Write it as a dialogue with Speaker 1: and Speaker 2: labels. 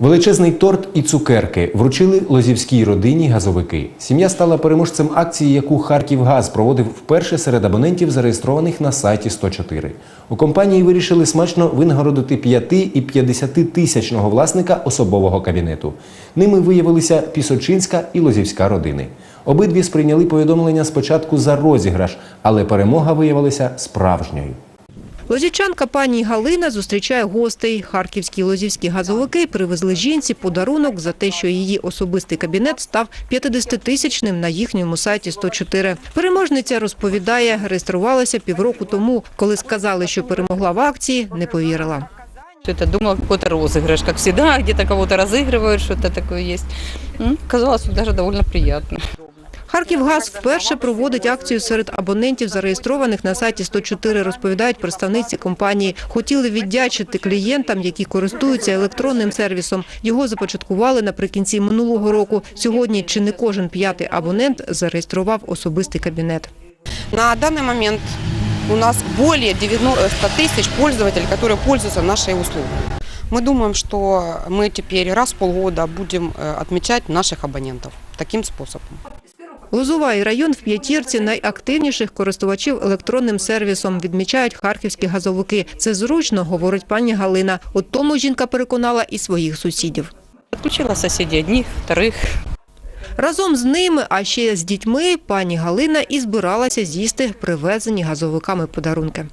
Speaker 1: Величезний торт і цукерки вручили лозівській родині газовики. Сім'я стала переможцем акції, яку Харківгаз проводив вперше серед абонентів, зареєстрованих на сайті 104. У компанії вирішили смачно винагородити 5 і 50 тисячного власника особового кабінету. Ними виявилися Пісочинська і Лозівська родини. Обидві сприйняли повідомлення спочатку за розіграш, але перемога виявилася справжньою.
Speaker 2: Лозівчанка пані Галина зустрічає гостей. Харківські лозівські газовики привезли жінці подарунок за те, що її особистий кабінет став 50-тисячним на їхньому сайті 104. Переможниця розповідає, реєструвалася півроку тому. Коли сказали, що перемогла в акції, не повірила.
Speaker 3: Это думала какой-то розыгрыш, как всегда, где-то кого-то разыгрывают, что-то такое есть. М, Казалось, даже довольно приятно.
Speaker 2: Харківгаз вперше проводить акцію серед абонентів, зареєстрованих на сайті 104, розповідають представниці компанії. Хотіли віддячити клієнтам, які користуються електронним сервісом. Його започаткували наприкінці минулого року. Сьогодні чи не кожен п'ятий абонент зареєстрував особистий кабінет.
Speaker 4: На данный момент у нас более 90 тысяч пользователей, которые пользуются нашей услугой. Мы думаем, что мы теперь раз в полгода будем э, отмечать наших абонентов таким способом.
Speaker 2: Лозова район в п'ятірці найактивніших користувачів електронним сервісом, відмічають харківські газовики. Це зручно, говорить пані Галина. От тому жінка переконала і своїх сусідів.
Speaker 3: Подключила сусідів одних, вторих.
Speaker 2: Разом з ними, а ще з дітьми, пані Галина і збиралася з'їсти привезені газовиками подарунки.